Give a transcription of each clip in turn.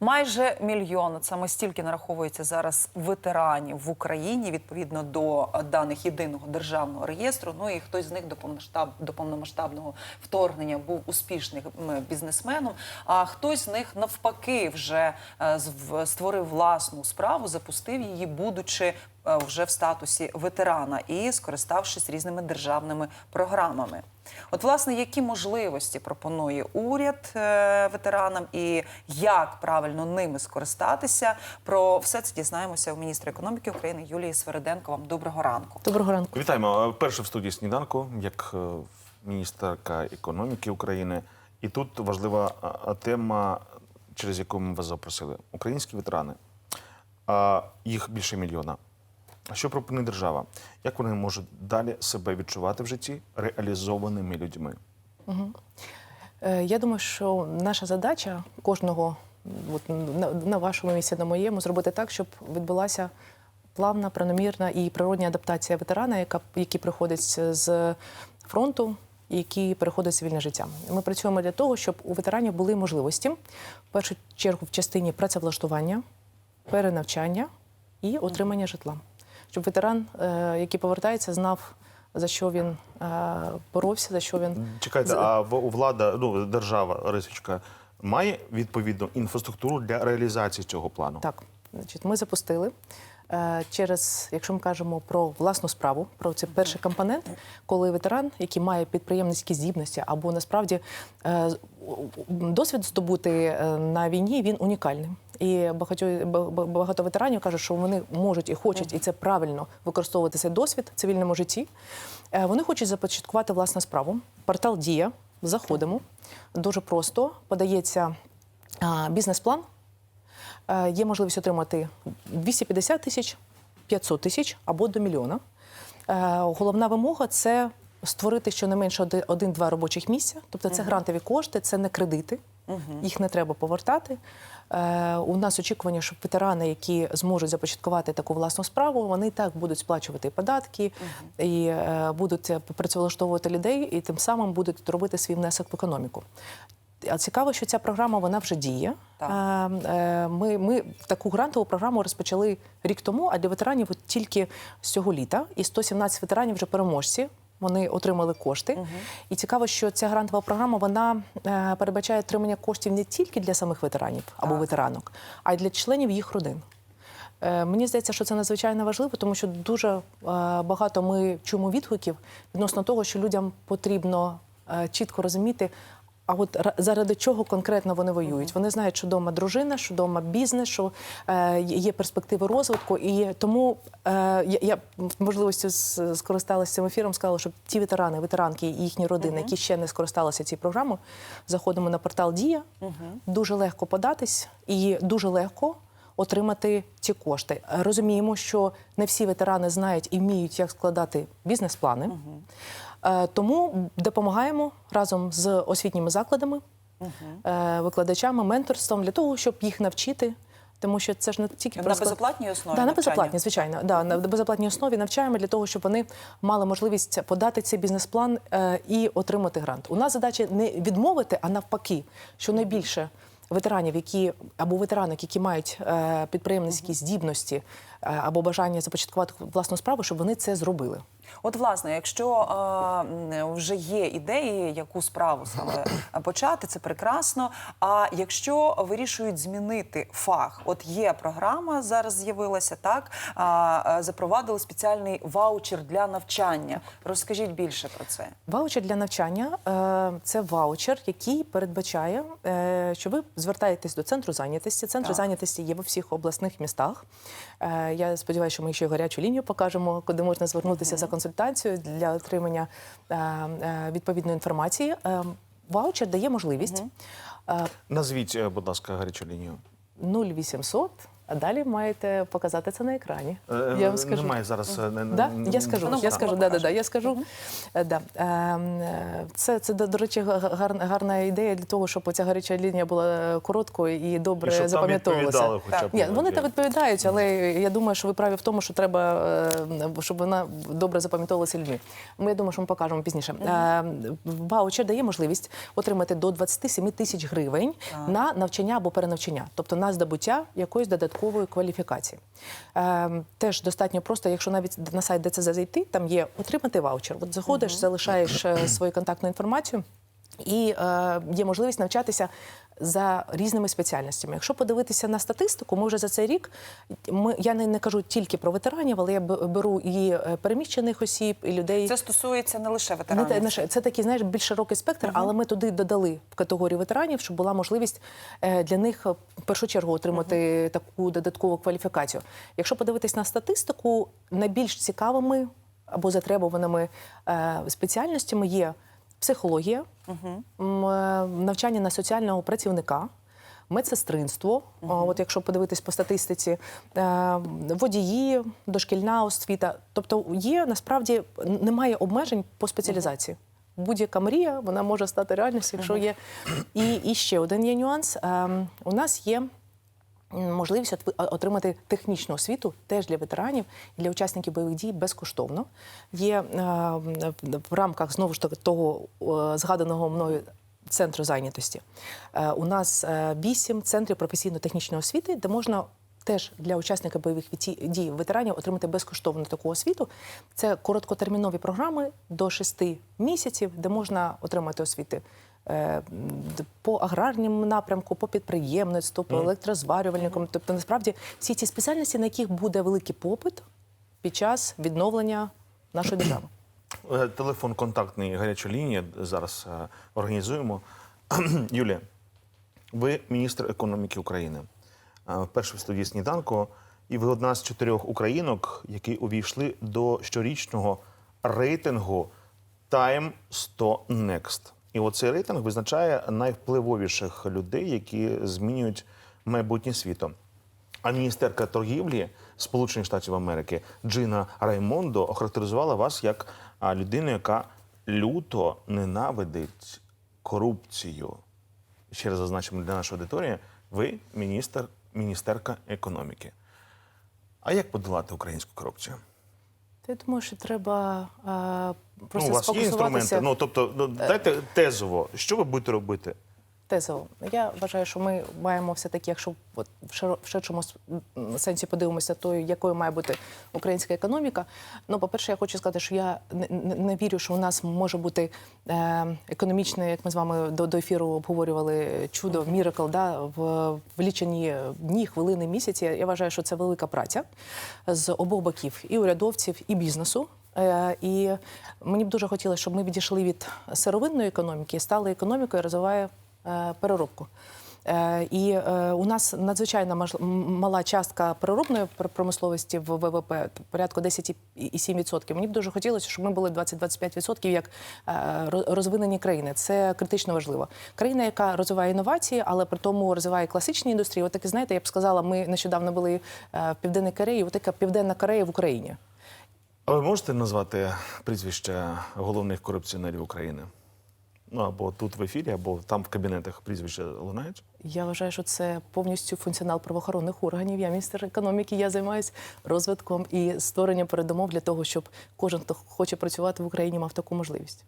Майже мільйон саме стільки нараховується зараз ветеранів в Україні відповідно до е, даних єдиного державного реєстру. Ну і хтось з них до до повномасштабного вторгнення був успішним бізнесменом. А хтось з них навпаки вже е, створив власну справу, запустив її, будучи вже в статусі ветерана і скориставшись різними державними програмами. От, власне, які можливості пропонує уряд е, ветеранам і як правильно ними скористатися? Про все це дізнаємося у міністра економіки України Юлії Свериденко. Вам доброго ранку. Доброго ранку. Вітаємо. Перше в студії сніданку, як е, міністерка економіки України. І тут важлива тема, через яку ми вас запросили: українські ветерани. Їх більше мільйона. Що пропонує держава? Як вони можуть далі себе відчувати в житті реалізованими людьми? Е, Я думаю, що наша задача кожного от, на, на вашому місці, на моєму, зробити так, щоб відбулася плавна, планомірна і природня адаптація ветерана, яка який приходить з фронту. Які переходять цивільне життя. Ми працюємо для того, щоб у ветеранів були можливості в першу чергу в частині працевлаштування, перенавчання і отримання житла. Щоб ветеран, е, який повертається, знав за що він е, боровся, за що він Чекайте, а влада, ну держава, Рисочка, має відповідну інфраструктуру для реалізації цього плану? Так, значить, ми запустили через, якщо ми кажемо про власну справу, про це перший компонент, коли ветеран, який має підприємницькі здібності, або насправді е, досвід здобути е, на війні, він унікальний. І багато, ба- ба- багато ветеранів кажуть, що вони можуть і хочуть, і це правильно використовувати цей досвід в цивільному житті. Е, Вони хочуть започаткувати власну справу. Портал Дія. Заходимо. Дуже просто подається бізнес-план. Е, Є можливість отримати 250 тисяч, 500 тисяч або до мільйона. Е, Головна вимога це створити щонайменше оди- один-два робочих місця. Тобто це грантові кошти, це не кредити, їх не треба повертати. Е, У нас очікування, що ветерани, які зможуть започаткувати таку власну справу, вони і так будуть сплачувати податки і е, будуть працевлаштовувати людей, і тим самим будуть робити свій внесок в економіку. А цікаво, що ця програма вона вже діє. Так. Е, е, Ми, ми таку грантову програму розпочали рік тому, а для ветеранів от тільки з цього літа. І 117 ветеранів вже переможці. Вони отримали кошти. І цікаво, що ця грантова програма вона е, передбачає отримання коштів не тільки для самих ветеранів або Так. ветеранок, а й для членів їх родин. Е, Мені здається, що це надзвичайно важливо, тому що дуже багато ми чуємо відгуків відносно того, що людям потрібно чітко розуміти. А от ра- заради чого конкретно вони воюють? Вони знають, що вдома дружина, що вдома бізнес, що е, є- перспективи розвитку. І тому е, я, можливості скористалася цим ефіром, сказала, щоб ті ветерани, ветеранки і їхні родини, які ще не скористалися цією програмою, заходимо на портал Дія. Дуже легко податись і дуже легко отримати ці кошти. Розуміємо, що не всі ветерани знають і вміють, як складати бізнес-плани. Е, Тому допомагаємо разом з освітніми закладами, е, викладачами, менторством для того, щоб їх навчити. Тому що це ж не тільки На про безоплатній основі Да, на безоплатній, звичайно. Да, на безоплатній основі навчаємо для того, щоб вони мали можливість подати цей бізнес-план е, і отримати грант. У нас задача не відмовити, а навпаки, що найбільше ветеранів, які або ветеранок, які мають е, підприємницькі здібності е, або бажання започаткувати власну справу, щоб вони це зробили. От, власне, якщо е, вже є ідеї, яку справу саме почати, це прекрасно. А якщо вирішують змінити фах, от є програма зараз з'явилася, так а, запровадили спеціальний ваучер для навчання. Розкажіть більше про це. Ваучер для навчання е, це ваучер, який передбачає, е, що ви звертаєтесь до центру зайнятості. Центр Так. зайнятості є в усіх обласних містах. Е, Я сподіваюся, що ми ще гарячу лінію покажемо, куди можна звернутися за консультацією для отримання е, е, відповідної інформації. Е, Ваучер дає можливість Назвіть, будь ласка, гарячу лінію. 0800 А далі маєте показати це на екрані. Е, Я вам скажу. Немає зараз. е, не- Да? не- Я скажу, Ну, я скажу, да, да, да, я скажу. Е, Да. Е, Це, це, до речі, га- гарна, гарна ідея для того, щоб ця гаряча лінія була короткою і добре І запам'ятовувалася. хоча Ні, вони там відповідають, але я думаю, що ви праві в тому, що треба, е, щоб вона добре запам'ятовувалася людьми. Ми я думаю, що ми покажемо пізніше. Е, Ваучер дає можливість отримати до 27 тисяч гривень на навчання або перенавчання, тобто на здобуття якоїсь додаткової кваліфікації. Е, Теж достатньо просто, якщо навіть на сайт ДЦЗ зайти, там є отримати ваучер. От заходиш, залишаєш е, свою контактну інформацію. І е, є можливість навчатися за різними спеціальностями. Якщо подивитися на статистику, ми вже за цей рік ми я не, не кажу тільки про ветеранів, але я беру і е, переміщених осіб, і людей. Це стосується не лише ветеранів. те- не це такий, знаєш, більш широкий спектр, але ми туди додали в категорію ветеранів, щоб була можливість е, для них е, в першу чергу отримати таку додаткову кваліфікацію. Якщо подивитись на статистику, найбільш цікавими або затребуваними е, спеціальностями є психологія, е, навчання на соціального працівника. Медсестринство, О, от якщо подивитись по статистиці, е, водії, дошкільна освіта. Тобто є насправді немає обмежень по спеціалізації. Будь-яка мрія вона може стати реальністю, якщо є. І, і ще один є нюанс. Е, У нас є можливість отримати технічну освіту теж для ветеранів і для учасників бойових дій безкоштовно. Є е, в рамках знову ж таки того згаданого мною. Центру зайнятості Е, у нас е, вісім центрів професійно-технічної освіти, де можна теж для учасників бойових дій ветеранів отримати безкоштовну таку освіту. Це короткотермінові програми до шести місяців, де можна отримати освіти по аграрному напрямку, по підприємництву, по електрозварювальникам. Тобто, насправді, всі ці спеціальності, на яких буде великий попит під час відновлення нашої держави. Е, Телефон контактний гаряча лінія зараз е, організуємо. Юлія, ви міністр економіки України. Е, Вперше в студії сніданку, і ви одна з чотирьох українок, які увійшли до щорічного рейтингу Time 100 Next. І оцей рейтинг визначає найвпливовіших людей, які змінюють майбутнє світу. А міністерка торгівлі Сполучених Штатів Америки Джина Раймондо охарактеризувала вас як людину, яка люто ненавидить корупцію. Ще раз зазначимо для нашої аудиторії, ви міністр, міністерка економіки. А як подолати українську корупцію? Я думаю, що треба е, просто ну, у вас є інструменти. Ну тобто, ну, дайте тезово, що ви будете робити? Тезово. Я вважаю, що ми маємо все-таки, якщо в ширшому сенсі подивимося, тою, якою має бути українська економіка. Ну, по-перше, я хочу сказати, що я не, не, вірю, що у нас може бути е, економічне, як ми з вами до, до ефіру обговорювали, чудо, міракл, да, в, в лічені дні, хвилини, місяці. Я вважаю, що це велика праця з обох боків і урядовців, і бізнесу. Е, І мені б дуже хотілося, щоб ми відійшли від сировинної економіки стали економікою, розвиває переробку. Е, І е, у нас надзвичайно мала частка переробної промисловості в ВВП, порядку 10,7%. Мені б дуже хотілося, щоб ми були 20-25% як е, розвинені країни. Це критично важливо. Країна, яка розвиває інновації, але при тому розвиває класичні індустрії. От таки, знаєте, я б сказала, ми нещодавно були е, в Південній Кореї, от така Південна Корея в Україні. А ви можете назвати прізвища головних корупціонерів України? Ну або тут в ефірі, або там в кабінетах прізвища лунають? Я вважаю, що це повністю функціонал правоохоронних органів. Я міністр економіки, я займаюся розвитком і створенням передумов для того, щоб кожен, хто хоче працювати в Україні, мав таку можливість.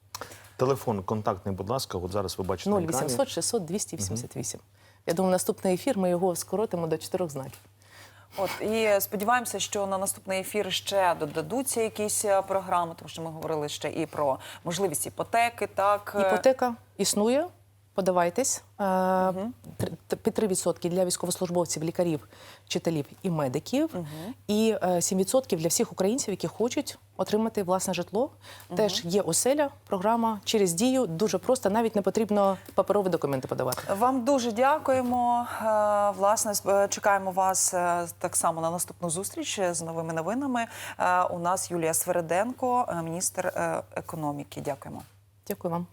Телефон контактний, будь ласка, от зараз ви бачите. на екрані. 0800 600 288. Я думаю, наступний ефір ми його скоротимо до чотирьох знаків. От і сподіваємося, що на наступний ефір ще додадуться якісь е, програми, тому що ми говорили ще і про можливість іпотеки. Так е, Іпотека існує. Подавайтесь. Е, три- т- 3% для військовослужбовців, лікарів, вчителів і медиків, і е, 7% для всіх українців, які хочуть отримати власне житло. Теж є оселя, програма через дію. Дуже просто, навіть не потрібно паперові документи подавати. Вам дуже дякуємо. Е, Власне, е, чекаємо вас е, так само на наступну зустріч е, з новими новинами. Е, У нас Юлія Свериденко, е, міністр е, економіки. Дякуємо. Дякую вам.